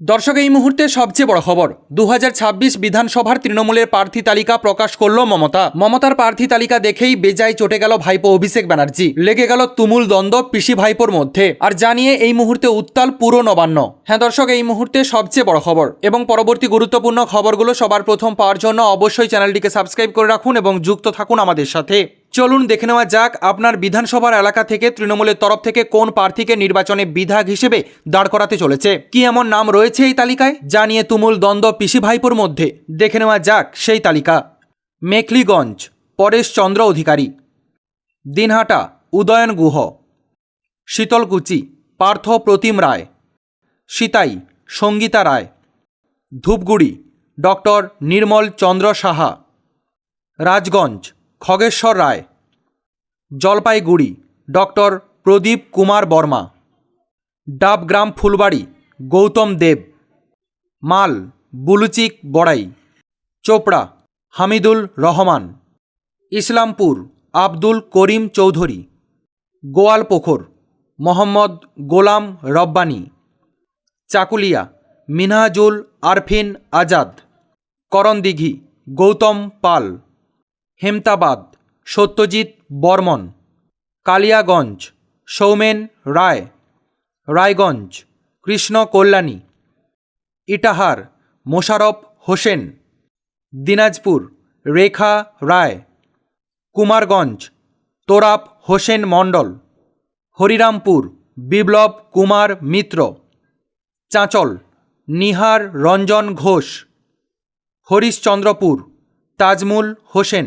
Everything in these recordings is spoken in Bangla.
দর্শক, এই মুহূর্তে সবচেয়ে বড় খবর। দু হাজার ছাব্বিশ বিধানসভার তৃণমূলের প্রার্থী তালিকা প্রকাশ করল মমতা। মমতার প্রার্থী তালিকা দেখেই বেজায় চটে গেল ভাইপো অভিষেক ব্যানার্জি। লেগে গেল তুমুল দ্বন্দ্ব পিসি ভাইপোর মধ্যে। আর জানিয়ে এই মুহূর্তে উত্তাল পুরো নবান্ন। হ্যাঁ দর্শক, এই মুহূর্তে সবচেয়ে বড় খবর এবং পরবর্তী গুরুত্বপূর্ণ খবরগুলো সবার প্রথম পাওয়ার জন্য অবশ্যই চ্যানেলটিকে সাবস্ক্রাইব করে রাখুন এবং যুক্ত থাকুন আমাদের সাথে। চলুন দেখে নেওয়া যাক আপনার বিধানসভার এলাকা থেকে তৃণমূলের তরফ থেকে কোন প্রার্থীকে নির্বাচনে বিধায়ক হিসেবে দাঁড় করাতে চলেছে। কি এমন নাম রয়েছে এই তালিকায়? জানিয়ে তুমুল দ্বন্দ্ব পিসি ভাইপোর মধ্যে। দেখে নেওয়া যাক সেই তালিকা। মেখলিগঞ্জ, পরেশ চন্দ্র অধিকারী। দিনহাটা, উদয়ন গুহ। শীতলকুচি, পার্থ প্রতিম রায়। সিতাই, সঙ্গীতা রায়। ধূপগুড়ি, ডক্টর নির্মল চন্দ্র সাহা। রাজগঞ্জ খগেশ্বর রায়। জলপাইগুড়ি, ডক্টর প্রদীপ কুমার বর্মা। ডাবগ্রাম ফুলবাড়ি, গৌতম দেব। মাল, বুলুচিক বড়াই। চোপড়া, হামিদুল রহমান। ইসলামপুর, আব্দুল করিম চৌধুরী। গোয়ালপোখর, মোহাম্মদ গোলাম রব্বানী। চাকুলিয়া, মিনহাজুল আরফিন আজাদ। করণদিঘি, গৌতম পাল। হেমতাবাদ, সত্যজিৎ বর্মন, কালিয়াগঞ্জ, সৌমেন রায়, রায়গঞ্জ, কৃষ্ণ কল্যাণী, ইটাহার, মোশারফ হোসেন, দিনাজপুর, রেখা রায়, কুমারগঞ্জ, তোরাপ হোসেন মণ্ডল, হরিরামপুর, বিপ্লব কুমার মিত্র, চাঁচল, নিহার রঞ্জন ঘোষ, হরিশচন্দ্রপুর, তাজমুল হোসেন।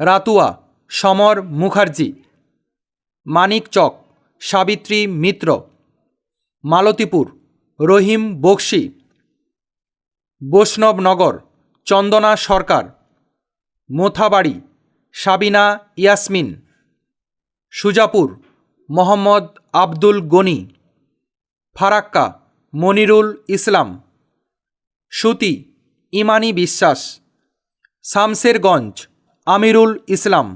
রাতুয়া, সমর মুখার্জি মানিকচক সাবিত্রী মিত্র, মালতীপুর, রহিম বক্সি, বৈষ্ণবনগর, চন্দনা সরকার, মোথাবাড়ি, সাবিনা ইয়াসমিন, সুজাপুর, মোহাম্মদ আব্দুল গনি, ফারাক্কা, মনিরুল ইসলাম, সুতি, ইমানি বিশ্বাস, শামসেরগঞ্জ আমিরুল ইসলাম,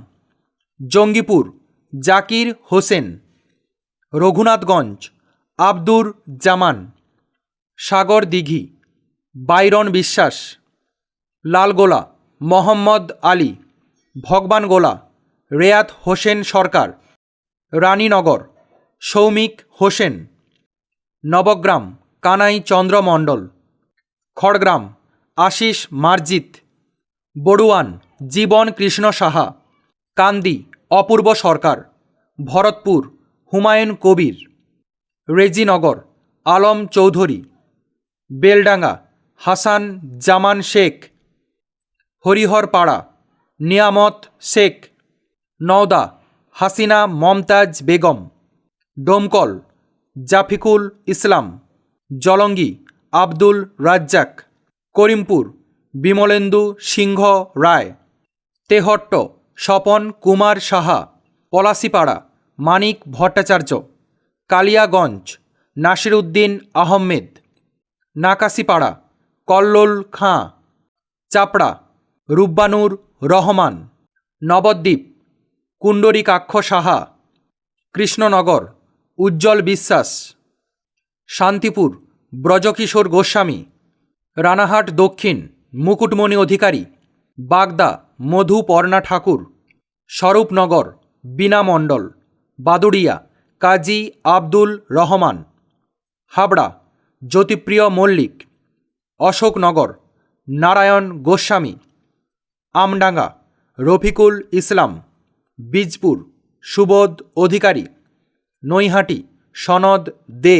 জঙ্গিপুর, জাকির হোসেন, রঘুনাথগঞ্জ, আব্দুর জামান, সাগর দিঘি, বাইরন বিশ্বাস, লালগোলা, মোহাম্মদ আলী, ভগবানগোলা, রেয়াত হোসেন সরকার, রানীনগর, সৌমিক হোসেন, নবগ্রাম, কানাই চন্দ্র মণ্ডল খড়গ্রাম, আশিস মার্জিত, বড়ুয়ান জীবন কৃষ্ণ সাহা, কান্দি, অপূর্ব সরকার, ভরতপুর, হুমায়ুন কবির, রেজিনগর, আলম চৌধুরী, বেলডাঙ্গা, হাসান জামান শেখ, হরিহরপাড়া, নিয়ামত শেখ, নওদা, হাসিনা মমতাজ বেগম, ডোমকল, জাফিকুল ইসলাম, জলঙ্গি, আব্দুল রাজ্জাক, করিমপুর, বিমলেন্দু সিংহ রায়। তেহট্ট, স্বপন কুমার সাহা, পলাশিপাড়া, মানিক ভট্টাচার্য, কালিয়াগঞ্জ নাসিরউদ্দিন আহমেদ, নাকাশিপাড়া, কল্লোল খাঁ, চাপড়া রুব্বানুর রহমান, নবদ্বীপ, কুণ্ডরিকাক্ষ সাহা, কৃষ্ণনগর, উজ্জ্বল বিশ্বাস, শান্তিপুর, ব্রজকিশোর গোস্বামী, রানাহাট দক্ষিণ, মুকুটমণি অধিকারী, বাগদা মধু পর্ণা ঠাকুর, স্বরূপনগর বীণা মণ্ডল বাদুড়িয়া, কাজী আব্দুল রহমান, হাবড়া, জ্যোতিপ্রিয় মল্লিক, অশোকনগর, নারায়ণ গোস্বামী, আমডাঙ্গা, রফিকুল ইসলাম, বীজপুর, সুবোধ অধিকারী, নৈহাটি, সনদ দে,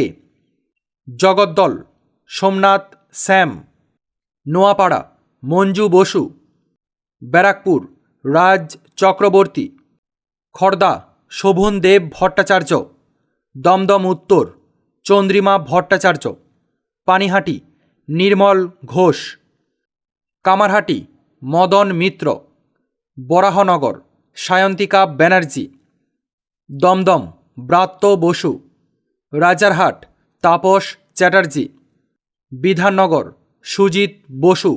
জগদ্দল, সোমনাথ শ্যাম নোয়াপাড়া, মঞ্জু বসু ব্যারাকপুর, রাজ চক্রবর্তী, খর্দা, শোভন দেব ভট্টাচার্য, দমদম উত্তর, চন্দ্রিমা ভট্টাচার্য, পানিহাটি, নির্মল ঘোষ, কামারহাটি, মদন মিত্র, বরাহনগর, সায়ন্তিকা ব্যানার্জি, দমদম, ব্রাত্য বসু, রাজারহাট, তাপস চ্যাটার্জি, বিধাননগর, সুজিত বসু,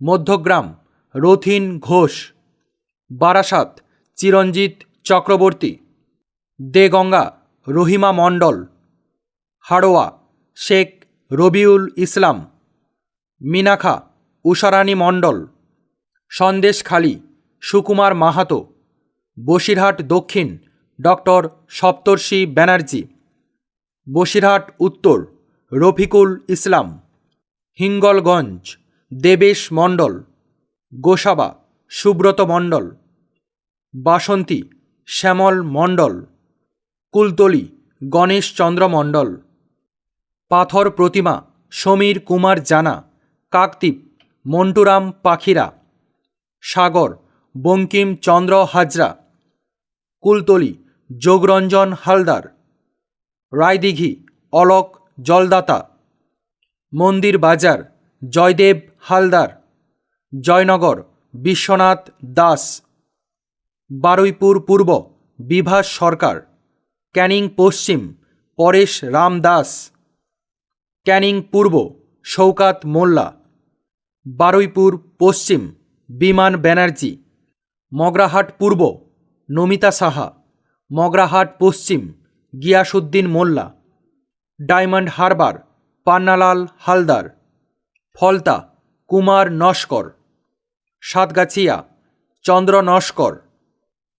মধ্যগ্রাম রথিন ঘোষ, বারাসাত, চিরঞ্জিত চক্রবর্তী, দেগঙ্গা, রহিমা মণ্ডল, হাড়োয়া, শেখ রবিউল ইসলাম, মিনাখা উষারানী মণ্ডল সন্দেশখালী সুকুমার মাহাতো, বসিরহাট দক্ষিণ, ডক্টর সপ্তর্ষি ব্যানার্জি, বসিরহাট উত্তর, রফিকুল ইসলাম, হিঙ্গলগঞ্জ, দেবেশ মণ্ডল গোসাবা, সুব্রত মণ্ডল, বাসন্তী, শ্যামল মণ্ডল, কুলতলি গণেশচন্দ্র মণ্ডল, পাথর প্রতিমা, সমীর কুমার জানা, কাকদ্বীপ, মন্টুরাম পাখিরা, সাগর, বঙ্কিম চন্দ্র হাজরা, কুলতলি, যোগরঞ্জন হালদার, রায়দিঘি, অলক জলদাতা, মন্দির বাজার, জয়দেব হালদার জয়নগর, বিশ্বনাথ দাস। বারুইপুর পূর্ব, বিভাস সরকার। ক্যানিং পশ্চিম, পরেশ রাম দাস। ক্যানিং পূর্ব, শৌকাত মোল্লা। বারুইপুর পশ্চিম, বিমান ব্যানার্জি। মগরাহাট পূর্ব, Namita Saha. Magrahat Paschim, Giasuddin Molla. Diamond Harbour, Pannalal Haldar. Falta, Kumar Naskar. Satgachia Chandra Naskar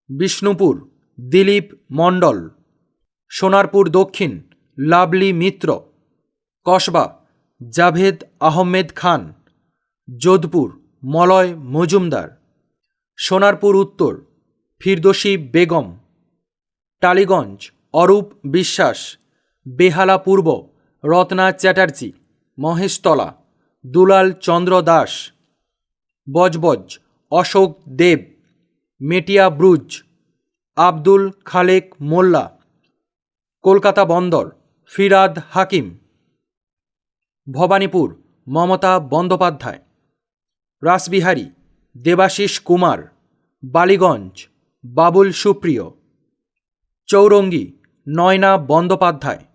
Bishnupur, Dilip Mondal, Sonarpur Dakshin, Lovely Mitra, Kasba, Javed Ahmed Khan, Jodhpur, Malay Majumdar, Sonarpur Uttar, Firdousi Begum, Tollygunge, Arup Biswas, Behala Purba, Ratna Chatterjee, Maheshtala, Dulal Chandra Das. Budge Budge, Ashok Deb, Metia Bruz, Abdul Khalek Molla, Kolkata Bandar, Firhad Hakim. Bhabanipur, Mamata Bandyopadhyay. Rashbehari, Debashis Kumar, Ballygunge, Babul Supriyo. Chowringhee, Nayana Bandyopadhyay.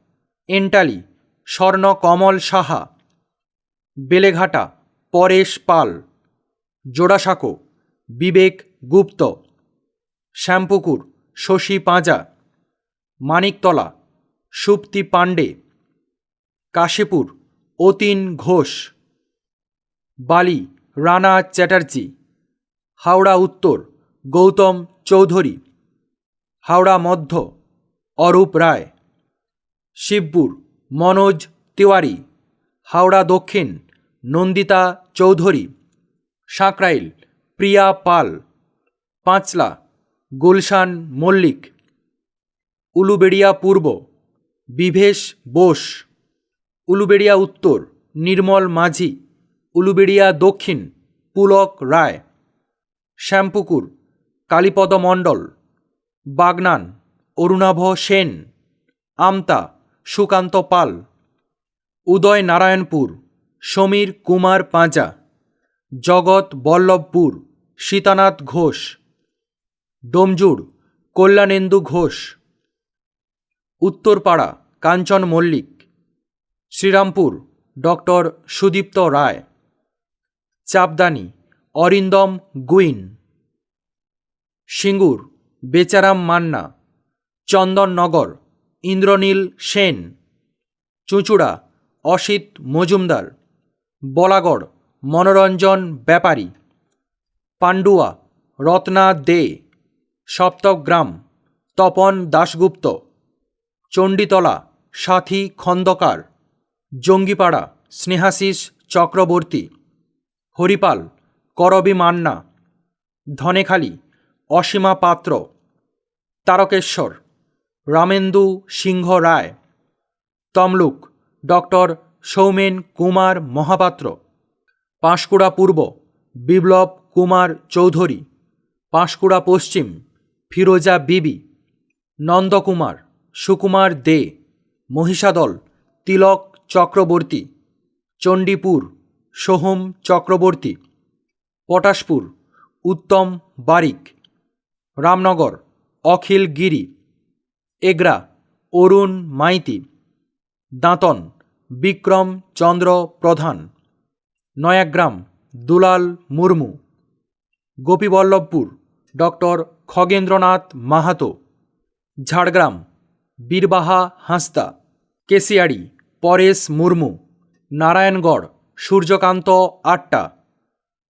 Entally স্বর্ণ কমল সাহা। বেলেঘাটা, পরেশ পাল। জোড়াসাঁকো বিবেক গুপ্ত, শ্যামপুকুর, শশী পাঁজা, মানিকতলা, সুপ্তি পাণ্ডে, কাশীপুর, অতীন ঘোষ, বালি, রানা চ্যাটার্জি, হাওড়া উত্তর, গৌতম চৌধুরী, হাওড়া মধ্য, অরূপ রায়, শিবপুর, মনোজ তিওয়ারি, হাওড়া দক্ষিণ, নন্দিতা চৌধুরী। সাঁকরাইল প্রিয়া পাল, পাঁচলা, গুলশান মল্লিক, উলুবেড়িয়া পূর্ব বিভেশ বোস, উলুবেড়িয়া উত্তর, নির্মল মাঝি, উলুবেড়িয়া দক্ষিণ, পুলক রায়, শ্যামপুকুর, কালীপদ মণ্ডল, বাগনান, অরুণাভ সেন, আমতা, সুকান্ত পাল, উদয় নারায়ণপুর, সমীর কুমার পাঁজা। জগৎ বল্লভপুর, সীতানাথ ঘোষ ডোমজুড় কল্যাণেন্দু ঘোষ, উত্তরপাড়া, কাঞ্চন মল্লিক, শ্রীরামপুর, ডক্টর সুদীপ্ত রায়, চাপদানি, অরিন্দম গুইন, সিঙ্গুর, বেচারাম মান্না, চন্দননগর, ইন্দ্রনীল সেন, চুঁচুড়া, অসিত মজুমদার, বলাগড় মনোরঞ্জন ব্যাপারী। পান্ডুয়া রত্না দে সপ্তগ্রাম তপন দাশগুপ্ত, চণ্ডীতলা, সাথী খন্দকার, জঙ্গিপাড়া স্নেহাশিস চক্রবর্তী, হরিপাল, করবী মান্না, ধনেখালি, অসীমা পাত্র, তারকেশ্বর, রামেন্দু সিংহ রায়, তমলুক, ডক্টর সৌমেন কুমার মহাপাত্র। পাঁশকুড়া পূর্ব, বিপ্লব কুমার চৌধুরী। পাঁশকুড়া পশ্চিম, ফিরোজা বিবি, নন্দকুমার, সুকুমার দে, মহিষাদল, তিলক চক্রবর্তী, চণ্ডীপুর, সোহম চক্রবর্তী, পটাশপুর, উত্তম বারিক, রামনগর, অখিল গিরি, এগরা, অরুণ মাইতি, দাঁতন, বিক্রম চন্দ্র প্রধান। নয়াগ্রাম দুলাল মুর্মু। গোপীবল্লভপুর, ডক্টর খগেন্দ্রনাথ মাহাতো। ঝাড়গ্রাম, বীরবাহা হাঁসদা। কেশিয়াড়ি, পরেশ মুর্মু। নারায়ণগড়, সূর্যকান্ত আট্টা।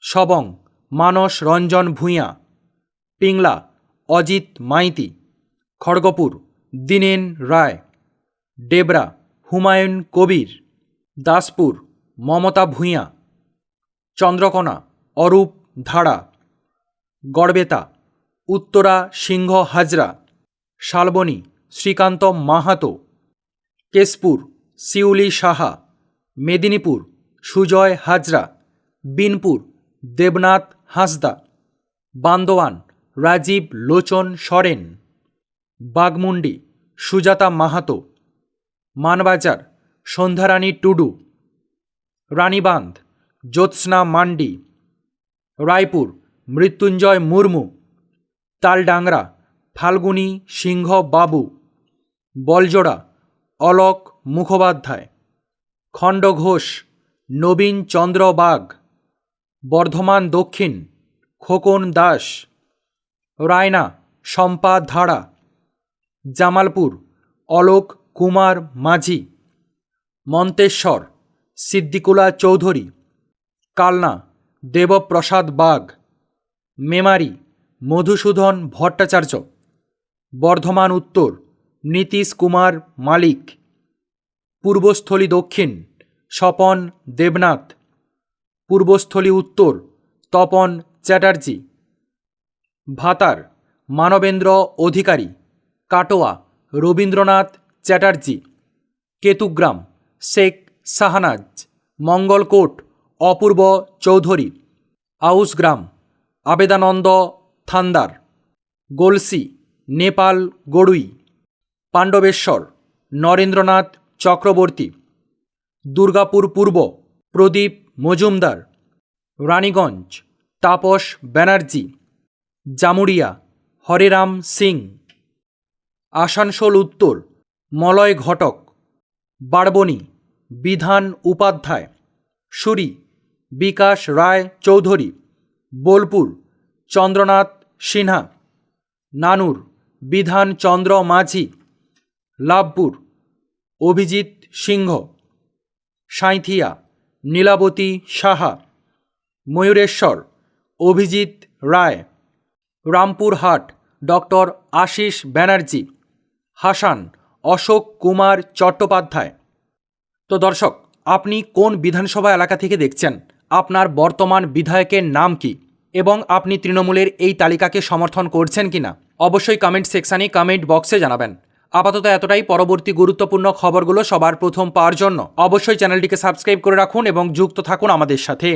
সবং, মানস রঞ্জন ভূঁইয়া। পিংলা, অজিত মাইতি। খড়গপুর, দীনেন রায়। ডেবরা, হুমায়ুন কবির। দাসপুর, মমতা ভূঁইয়া। চন্দ্রকোনা, অরূপ ধাড়া গড়বেতা, উত্তরা, সিংহ, হাজরা, শালবনী, শ্রীকান্ত, মাহাতো, কেশপুর শিউলি সাহা, মেদিনীপুর, সুজয়, হাজরা, বিনপুর, দেবনাথ, হাসদা, বান্দোয়ান, রাজীব, লোচন, সরেন, বাগমুন্ডি, সুজাতা মাহাতো, মানবাজার, সন্ধ্যারানী টুডু রানীবাঁধ জ্যোৎস্না মান্ডি, রায়পুর, মৃত্যুঞ্জয় মুর্মু, তালডাংরা, ফাল্গুনি সিংহ বাবু, বলজোড়া, অলোক মুখোপাধ্যায়, খণ্ডঘোষ, নবীন চন্দ্র বাগ, বর্ধমান দক্ষিণ, খোকন দাস, রায়না, শম্পা ধাড়া, জামালপুর, অলোক কুমার মাঝি, মন্তেশ্বর, সিদ্দিকুলা চৌধুরী। কালনা, দেবপ্রসাদ বাগ, মেমারি, মধুসূদন ভট্টাচার্য, বর্ধমান উত্তর, নীতিশ কুমার মালিক, পূর্বস্থলী দক্ষিণ, স্বপন দেবনাথ, পূর্বস্থলী উত্তর, তপন চ্যাটার্জি, ভাতার, মানবেন্দ্র অধিকারী, কাটোয়া, রবীন্দ্রনাথ চ্যাটার্জি, কেতুগ্রাম, শেখ শাহনাজ মঙ্গলকোট অপূর্ব চৌধুরী। আউসগ্রাম আবেদানন্দ থান্দার। গোলসি, নেপাল গড়ুই। পাণ্ডবেশ্বর, নরেন্দ্রনাথ চক্রবর্তী। দুর্গাপুর পূর্ব, প্রদীপ মজুমদার। রানীগঞ্জ, তাপস ব্যানার্জি। জামুরিয়া হরেরাম সিং। আসানসোল উত্তর, মলয় ঘটক। বারবনি বিধান উপাধ্যায়। সুরি বিকাশ রায় চৌধুরী, বোলপুর, চন্দ্রনাথ সিনহা, নানুর, বিধান চন্দ্র মাঝি, লাভপুর, অভিজিৎ সিংহ, সাঁইথিয়া, নীলাবতী সাহা, ময়ূরেশ্বর, অভিজিৎ রায়, রামপুরহাট, ডক্টর আশিস ব্যানার্জি, হাসান অশোক কুমার চট্টোপাধ্যায়। তো দর্শক, আপনি কোন বিধানসভা এলাকা থেকে দেখছেন? আপনার বর্তমান বিধায়কের নাম কি? এবং আপনি তৃণমূলের এই তালিকাকে সমর্থন করছেন কি না? অবশ্যই কমেন্ট সেকশানে কমেন্ট বক্সে জানাবেন। আপাতত এতটাই পরবর্তী গুরুত্বপূর্ণ খবরগুলো সবার প্রথম পাওয়ার জন্য অবশ্যই চ্যানেলটিকে সাবস্ক্রাইব করে রাখুন এবং যুক্ত থাকুন আমাদের সাথে।